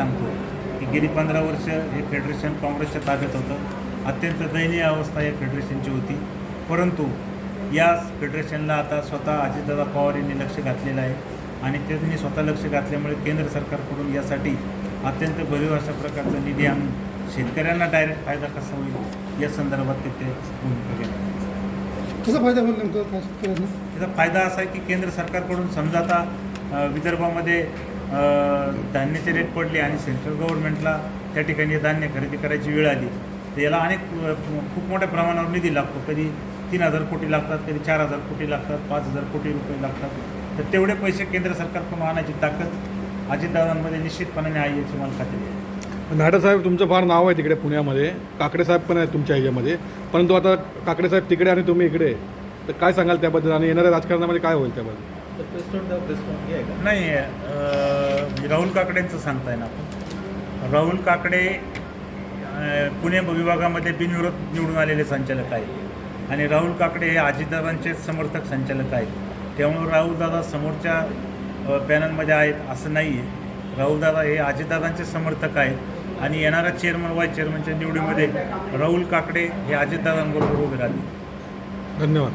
सांगतो की गेली पंधरा वर्ष हे फेडरेशन काँग्रेसच्या ताब्यात होतं. अत्यंत दयनीय अवस्था या फेडरेशनची होती. परंतु या फेडरेशनला आता स्वतः अजितदादा पवार यांनी लक्ष घातलेलं आहे आणि त्यांनी स्वतः लक्ष घातल्यामुळे केंद्र सरकारकडून यासाठी अत्यंत भरीव अशा प्रकारचा निधी आणून शेतकऱ्यांना डायरेक्ट फायदा कसा होईल या संदर्भात ते ते भूमिका घेतात कसा फायदा होईल नेमकं? त्याचा फायदा असा आहे की केंद्र सरकारकडून समजा आता विदर्भामध्ये धान्याचे रेट पडले आणि सेंट्रल गव्हर्नमेंटला त्या ठिकाणी धान्य खरेदी करायची वेळ आली. तर याला अनेक खूप मोठ्या प्रमाणावर निधी लागतो. कधी तीन हजार कोटी लागतात कधी चार हजार कोटी लागतात पाच हजार कोटी रुपये लागतात. तर तेवढे पैसे केंद्र सरकारकडून आणायची ताकद अजितदादांमध्ये निश्चितपणाने आहे याची मला खात्री आहे. साहेब तुमचं फार नाव आहे तिकडे पुण्यामध्ये. काकडे साहेब पण आहेत तुमच्या ह्याच्यामध्ये. परंतु आता काकडे साहेब तिकडे आणि तुम्ही इकडे. तर काय सांगाल त्याबद्दल? आणि येणाऱ्या राजकारणामध्ये काय होईल त्याबद्दल? नाही राहुल काकडेंचं सांगता येणार आपण. राहुल काकडे पुणे विभागामध्ये बिनविरोध निवडून आलेले संचालक आहेत. आणि राहुल काकडे हे अजितदादांचे समर्थक संचालक आहेत. त्यामुळे राहुलदादा समोरच्या पॅनलमध्ये आहेत असं नाही आहे राहुलदादा हे अजितदादांचे समर्थक आहेत. आणि येणाऱ्या चेअरमन वाईस चेअरमनच्या निवडीमध्ये राहुल काकडे हे अजितदादांबरोबर उभे राहतील. धन्यवाद.